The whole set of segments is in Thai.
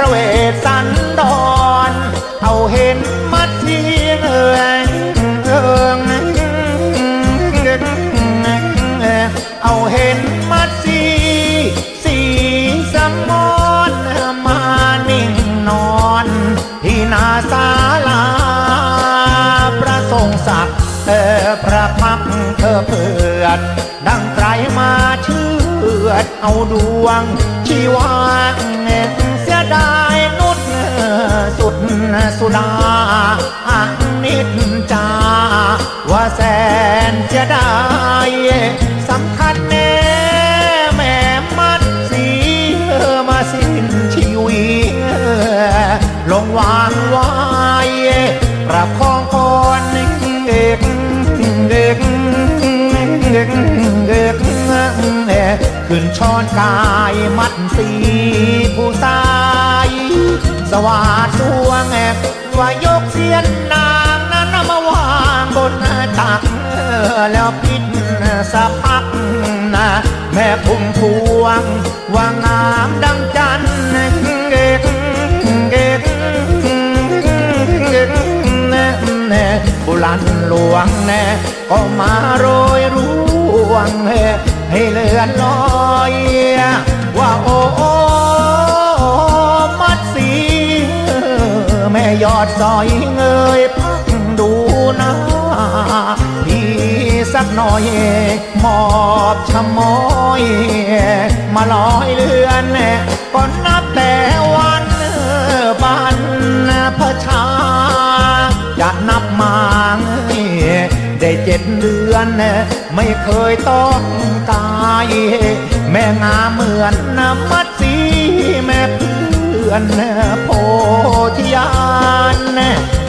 พระเวสสันดร เอาเห็นมัดสีเงเอิงเอาเห็นมัดสีสีสมอนมานิ่งนอน ที่นาศาลา พระทรงศักดิ์เออพระพักเธอเพื่อดดังไตรมาเชื่อดเอาดวงชีวาเสุดาอันนิจจาว่าแสนจะได้สำคัญแน่แม่มัดสีเออมาสิ้นชีวิตลงวางไว้ประคองก่อนเอกเอกเอกเอกขึ้นช้อนกายมัดสีผู้สาย สวัสดสวงว่ายกเสียนนางนั้นมาวางบนตัก แล้วปิดสักพักนะแม่พุ่มพวงว่างามดังจันทร์เอกเอกเอกบุรันหลวงแน่ก็มาโรยร่วงให้เลือนลอยว่าโอ้ ยอดซอยเงยพักดูนะพี่สักหน่อยมอบชะมอย มาลอยเรือนก่อนนับแต่วันบันพระชา จะนับมาเงได้เจ็ดเดือน ไม่เคยต้องกาย แม่งามเหมือนน้ำมัดสีแม่เพื่ อนโพธิญาณ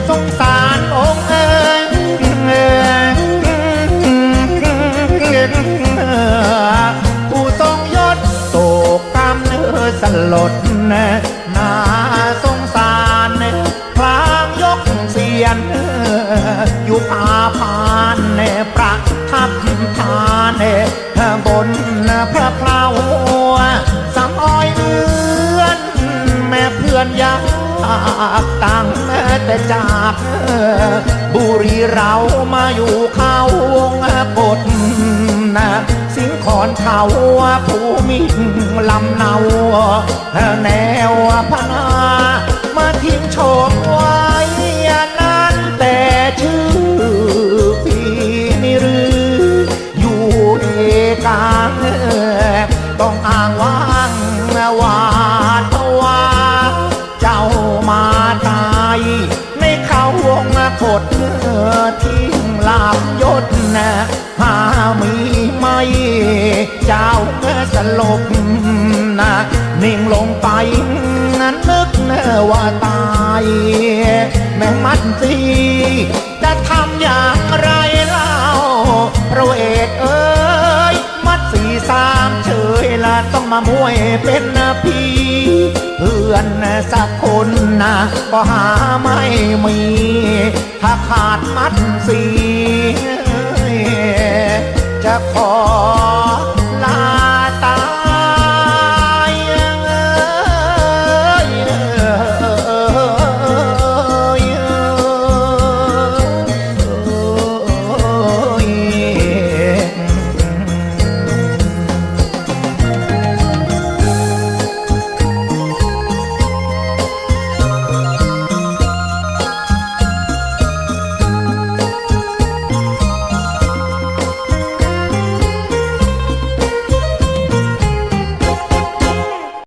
สงสารองค์เอ๋ผู้ทรงยศโศกกรรมเนื้อสลดน่าสงสารพลางยกเสียนอยู่ผาพานประทับทาน อนยากตั้งแต่จากบุรีเรามาอยู่เขาวงกดนะสิงขอนเขาภูมิลำเนาแนวพนามาทิ้งโฉม ดทิ้งลาบยศนะหามีไหมเจ้าสลบนะนิ่งลงไปนั้นนึกว่าตาย แม่มันสีจะทำอย่างไร มามวยเป็นนาพีเพื่อนสักคนนะก็หาไม่มี ถ้าขาดมัดสีจะขอลา